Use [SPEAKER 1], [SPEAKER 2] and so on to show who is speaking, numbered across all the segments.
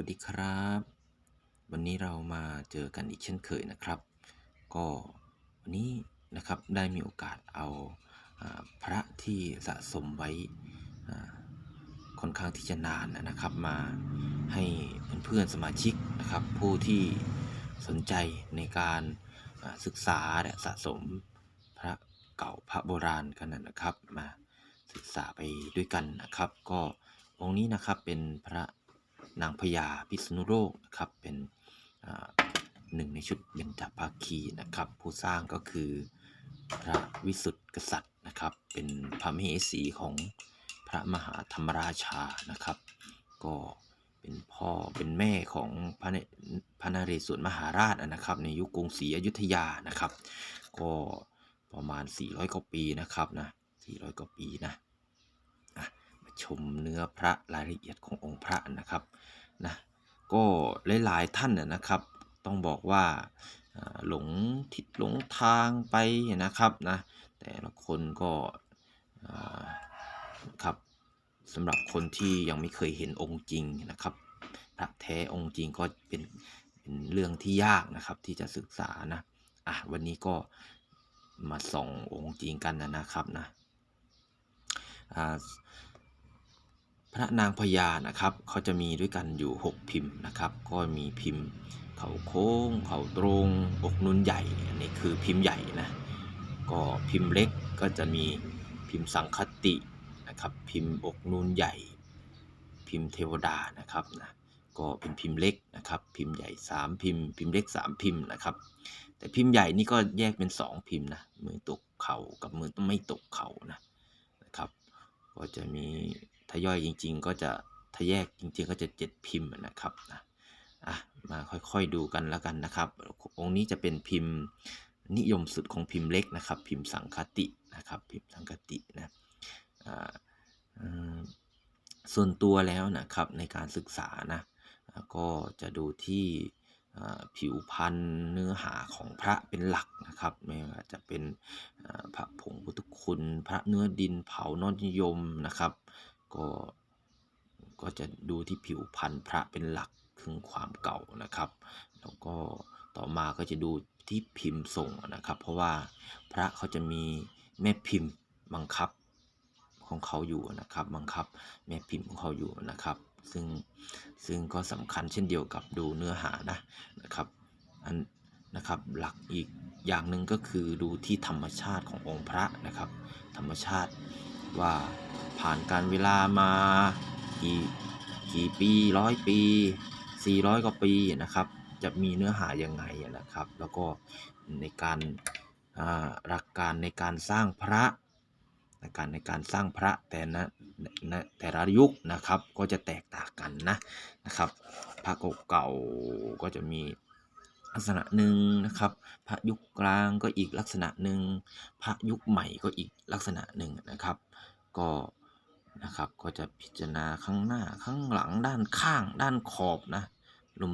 [SPEAKER 1] วัสดีครับ วันนี้เรามาเจอกันอีกเช่นเคยนะครับ ก็วันนี้นะครับได้มีโอกาสเอาอพระที่สะสมไว้ค่อนข้างที่จะนานนะครับ มาให้เพื่อนๆสมาชิกนะครับ ผู้ที่สนใจในการศึกษาและสะสมพระเก่าพระโบราณกันนะครับ มาศึกษาไปด้วยกันนะครับ ก็องค์นี้นะครับเป็นพระ นางพญาพิษณุโลกนะครับเป็นหนึ่งในชุดเบญจภาคีนะครับผู้สร้างก็คือพระวิสุทธิกษัตริย์นะครับ เป็นพระมเหสีของพระมหาธรรมราชานะครับ ก็เป็นพ่อเป็นแม่ของพระนพระนเรศวรมหาราชนะครับ ในยุคกรุงศรีอยุธยานะครับ ก็ประมาณ 400กว่าปีนะครับนะ400กว่าปีนะ ชมเนื้อพระรายละเอียดขององค์พระนะครับนะก็หลายๆท่านนะครับ ต้องบอกว่าหลงทิศหลงทางไปนะครับนะแต่ละคนก็ครับสำหรับคนที่ยังไม่เคยเห็นองค์จริงนะครับพระแท้องค์จริงก็เป็นเป็นเรื่องที่ยากนะครับที่จะศึกษานะอะวันนี้ก็มาส่ององค์จริงกันนะนะครับนะอ่า พระนางพญานะครับเขาจะมีด้วยกันอยู่ 6 พิมพ์นะครับ ก็มีพิมพ์เขาโค้ง เขาตรงอกนุนใหญ่อันนี้คือพิมพ์ใหญ่นะก็พิมพ์เล็กก็จะมีพิมพ์สังคตินะครับ พิมพ์อกนูนใหญ่ พิมพ์เทวดานะครับนะก็เป็นพิมพ์เล็กนะครับ พิมพ์ใหญ่ 3 พิมพ์ พิมพ์เล็ก 3 พิมพ์นะครับ แต่พิมพ์ใหญ่นี่ก็แยกเป็น 2 พิมพ์นะมือตกเข่ากับมือไม่ตกเข่านะนะครับ ก็จะมี ทย่อยจริง ๆ ก็จะทแยกจริง ๆ ก็จะ7พิมพ์นะครับนะอะมาค่อยๆดูกันแล้วกันนะครับ องค์นี้จะเป็นพิมพ์นิยมสุดของพิมพ์เล็กนะครับ พิมพ์สังคตินะครับ พิมพ์สังคตินะอ่าอืมส่วนตัวแล้วนะครับในการศึกษานะก็จะดูที่ผิวพรรณเนื้อหาของพระเป็นหลักนะครับ ไม่ว่าจะเป็นพระผงพุทธคุณ พระเนื้อดินเผานอนิยมนะครับ ก็ก็จะดูที่ผิวพรรณพระเป็นหลักถึงความเก่านะครับ แล้วก็ต่อมาก็จะดูที่พิมพ์ส่งนะครับ เพราะว่าพระเขาจะมีแม่พิมพ์บังคับของเขาอยู่นะครับบังคับแม่พิมพ์ของเขาอยู่นะครับ ซึ่งซึ่งก็สำคัญเช่นเดียวกับดูเนื้อหานะนะครับอันนะครับหลักอีกอย่างหนึ่งก็คือดูที่ธรรมชาติขององค์พระนะครับ ธรรมชาติ ว่าผ่านการเวลามากี่กี่ปีร้อยปี 400 กว่าปีนะครับ จะมีเนื้อหายังไงนะครับ แล้วก็ในการอ่าหลักการในการสร้างพระในการในการสร้างพระแต่ละนะแต่ละยุคนะครับก็จะแตกต่างกันนะนะครับพระเก่าๆก็จะมี ลักษณะหนึ่งนะครับ พระยุคกลางก็อีกลักษณะหนึ่งพระยุคใหม่ก็อีกลักษณะหนึ่งนะครับ ก็นะครับก็จะพิจารณาข้างหน้าข้างหลังด้านข้างด้านขอบนะ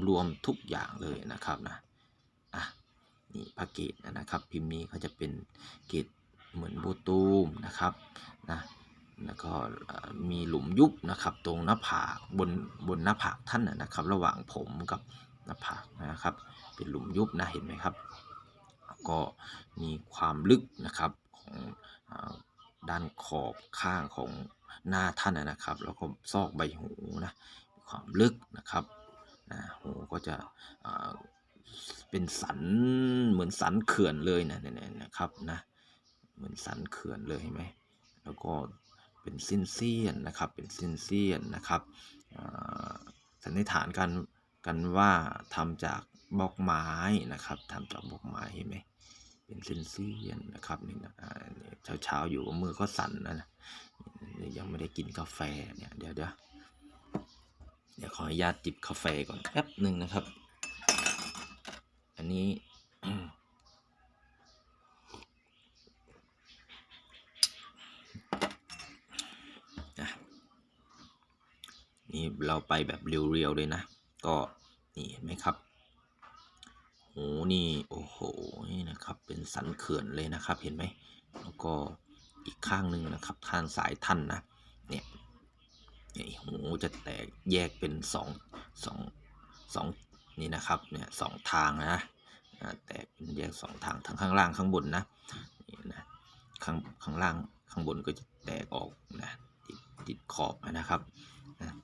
[SPEAKER 1] รวมๆทุกอย่างเลยนะครับนะอะนี่พระเกตนะครับ พิมพ์นี้เขาจะเป็นเกตเหมือนโบตูมนะครับนะแล้วก็มีหลุมยุบนะครับ ตรงหน้าผากบนบนหน้าผากท่านนะครับ ระหว่างผมกับ หน้าผากนะครับ เป็นหลุมยุบนะเห็นไหมครับ ก็มีความลึกนะครับของอด้านขอบข้างของหน้าท่านนะครับ แล้วก็ซอกใบหูนะความลึกนะครับนะหูก็จะเป็นสันเหมือนสันเขื่อนเลยนะเนี่ยนะครับนะเหมือนสันเขื่อนเลยเห็นไหมแล้วก็เป็นสิ้นเสี้ยนนะครับเป็นสิ้นเสี้ยนนะครับอ่าสันนิษฐานกัน กันว่าทำจากบล็อกไม้นะครับทำจากบล็อกไม้เห็นไหมเป็นเส้นเสี้ยนนะครับนี่นะเช้าเช้าๆอยู่มือก็สั่นนะยังไม่ได้กินกาแฟเนี่ยเดี๋ยวเดี๋ยวเดี๋ยวขออนุญาตจิบกาแฟก่อนแป๊บหนึ่งนะครับ อันนี้นี่เราไปแบบเรียวๆเลยนะ ก็นี่เห็นไหมครับโอ้นี่โอ้โหนี่นะครับเป็นสันเขื่อนเลยนะครับเห็นไหมแล้วก็อีกข้างหนึ่งนะครับทางสายท่านนะเนี่ยเนี่ยหูจะแตกแยกเป็นสองสองสองนี่นะครับเนี่ยสองทางนะแตกเป็นแยกสองทางทั้งข้างล่างข้างบนนะนี่นะข้างข้างล่างข้างบนก็จะแตกออกนะติดติดขอบนะครับนะ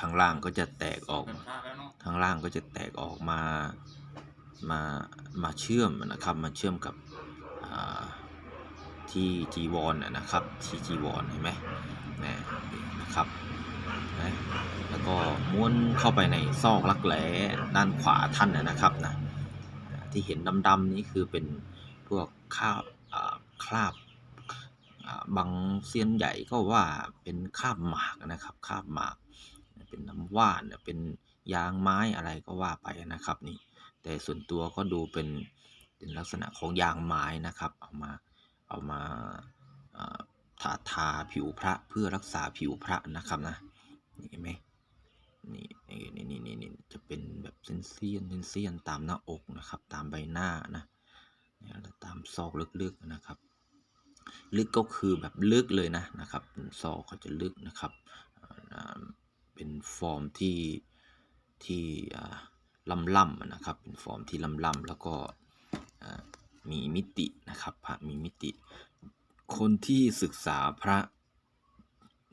[SPEAKER 1] ข้างล่างก็จะแตกออก
[SPEAKER 2] เป็นพระแล้วเนาะ
[SPEAKER 1] ข้างล่างก็จะแตกออกมา มา มาเชื่อมนะครับ มาเชื่อมกับอ่าที่จีวรนะนะครับ ที่จีวรเห็นไหมนะนี่นะครับนะแล้วก็ม้วนเข้าไปในซอกรักแร้ด้านขวาท่านนะนะครับนะที่เห็นดำๆนี้คือเป็นพวกคราบอ่าคราบอ่าบางเซียนใหญ่ก็ว่าเป็นคราบหมากนะครับคราบหมาก เป็นน้ำว่านเนี่ยเป็นยางไม้อะไรก็ว่าไปนะครับนี่แต่ส่วนตัวก็ดูเป็นเป็นลักษณะของยางไม้นะครับ เอามาเอามาทาทาผิวพระเพื่อรักษาผิวพระนะครับนะนี่เห็นไหมนี่นี่นี่นี่นี่จะเป็นแบบเส้นเสี้ยนเส้นเสี้ยนตามหน้าอกนะครับ ตามใบหน้านะเนี่ยตามซอกลึกๆนะครับ ลึกก็คือแบบลึกเลยนะนะครับซอกเขาจะลึกนะครับ เป็นฟอร์มที่ที่อ่าล่ำนะครับ เป็นฟอร์มที่ล่ำๆแล้วก็มีมิตินะครับพระมีมิติ คนที่ศึกษาพระ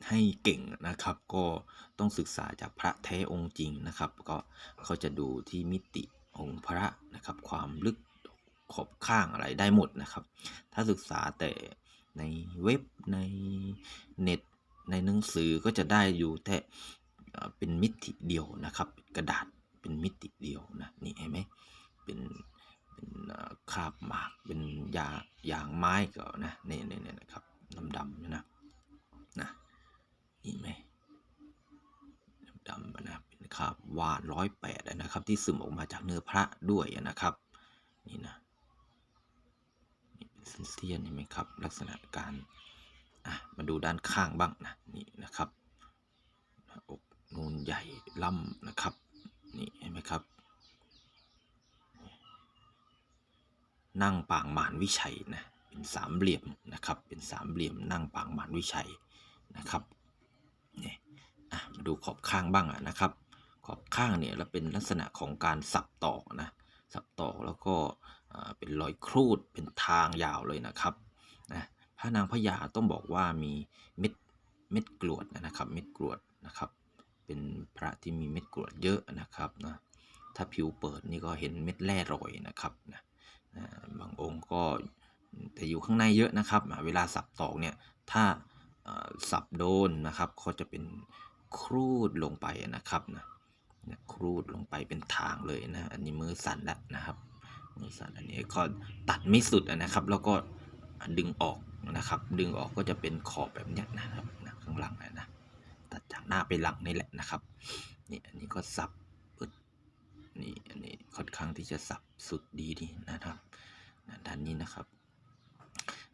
[SPEAKER 1] ให้เก่งนะครับ ก็ต้องศึกษาจากพระแท้องค์จริงนะครับ ก็เขาจะดูที่มิติองค์พระนะครับ ความลึกขอบข้างอะไรได้หมดนะครับ ถ้าศึกษาแต่ในเว็บในเน็ตในหนังสือก็จะได้อยู่แต่ เป็นมิติเดียวนะครับ กระดาษเป็นมิติเดียวนะนี่เห็นไหมเป็นเป็นคราบหมากเป็นยายางไม้ก็นะนี่นี่นี่นะครับดำๆเนี่ยนะนะนี่ไหมดำๆนะเป็นคราบวานร้อยแปดนะครับ ที่ซึมออกมาจากเนื้อพระด้วยนะครับนี่นะนี่เป็นเสี้ยนเห็นไหมครับ ลักษณะการอะมาดูด้านข้างบ้างนะ นูนใหญ่ล่ำนะครับ นี่เห็นไหมครับ นั่งปางหมานวิชัยนะเป็นสามเหลี่ยมนะครับ เป็นสามเหลี่ยมนั่งปางหมานวิชัยนะครับนี่อะมาดูขอบข้างบ้างอะนะครับ ขอบข้างเนี่ยเราเป็นลักษณะของการสับตอกนะสับตอกแล้วก็เป็นรอยครูดเป็นทางยาวเลยนะครับนะพระนางพญาต้องบอกว่ามีเม็ดเม็ดกรวดนะครับ เม็ดกรวดนะครับ เป็นพระที่มีเม็ดกรวดเยอะนะครับนะถ้าผิวเปิดนี่ก็เห็นเม็ดแร่รอยนะครับนะบางองค์ก็แต่อยู่ข้างในเยอะนะครับ เวลาสับตอกเนี่ยถ้าสับโดนนะครับก็จะเป็นครูดลงไปนะครับนะครูดลงไปเป็นทางเลยนะอันนี้มือสั่นแล้วนะครับมือสั่นอันนี้ก็ตัดไม่สุดนะครับ แล้วก็ดึงออกนะครับ ดึงออกก็จะเป็นขอบแบบนี้นะครับข้างหลังนะ จากหน้าไปหลังนี่แหละนะครับนี่อันนี้ก็สับปึ๊ดนี่อันนี้ค่อนข้างที่จะสับสุดดีดีนะครับนะด้านนี้นะครับ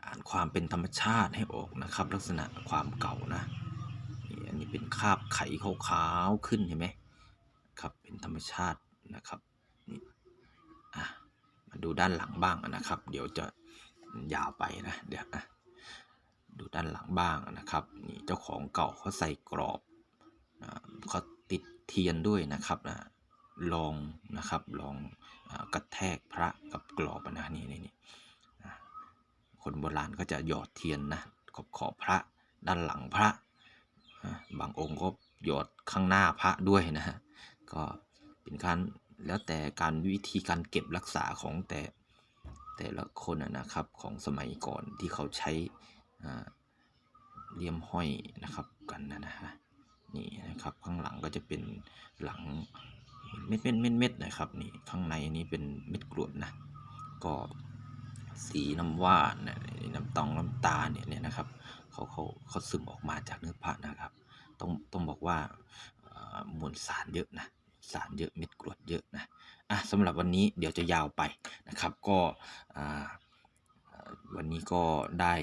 [SPEAKER 1] อ่านความเป็นธรรมชาติให้ออกนะครับ ลักษณะความเก่านะนี่อันนี้เป็นคราบไขขาวๆขึ้นเห็นไหมครับเป็นธรรมชาตินะครับนี่อะมาดูด้านหลังบ้างนะครับ เดี๋ยวจะยาวไปนะเดี๋ยวนะดูด้านหลังบ้างนะครับนี่เจ้าของเก่าเขาใส่กรอบ เขาติดเทียนด้วยนะครับลองนะครับลองอกระแทกพระกับกรอบนะนี่นี่นี่คนโบราณก็จะหยอดเทียนนะขอบขอบพระด้านหลังพระ บางองค์ก็หยอดข้างหน้าพระด้วยนะฮะก็เป็นการแล้วแต่การวิธีการเก็บรักษาของแต่แต่ละคนนะครับของสมัยก่อนที่เขาใช้เลี่ยมห้อยนะครับกันนะนะฮะ นี่นะครับข้างหลังก็จะเป็นหลังเม็ดเม็ดเม็ดเม็ดนะครับนี่ข้างในนี้เป็นเม็ดกรวดนะก็สีน้ำว่านนะน้ำตองน้ำตาเนี่ยเนี่ยนะครับเขาเขาเขาซึมออกมาจากเนื้อพระนะครับ ต้องต้องบอกว่ามวลสารเยอะนะสารเยอะเม็ดกรวดเยอะนะอะสำหรับวันนี้เดี๋ยวจะยาวไปนะครับ ก็วันนี้ก็ได้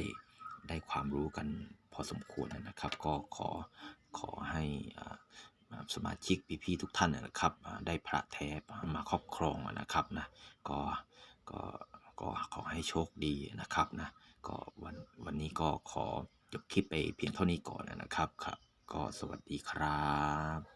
[SPEAKER 1] ได้ความรู้กันพอสมควรนะครับ ก็ขอ ขอให้สมาชิกพี่ๆทุกท่านนะครับ ได้พระแท้มาครอบครองนะครับนะก็ก็ก็ขอให้โชคดีนะครับนะก็วันวันนี้ก็ขอจบคลิปไปเพียงเท่านี้ก่อนนะครับครับ ก็สวัสดีครับ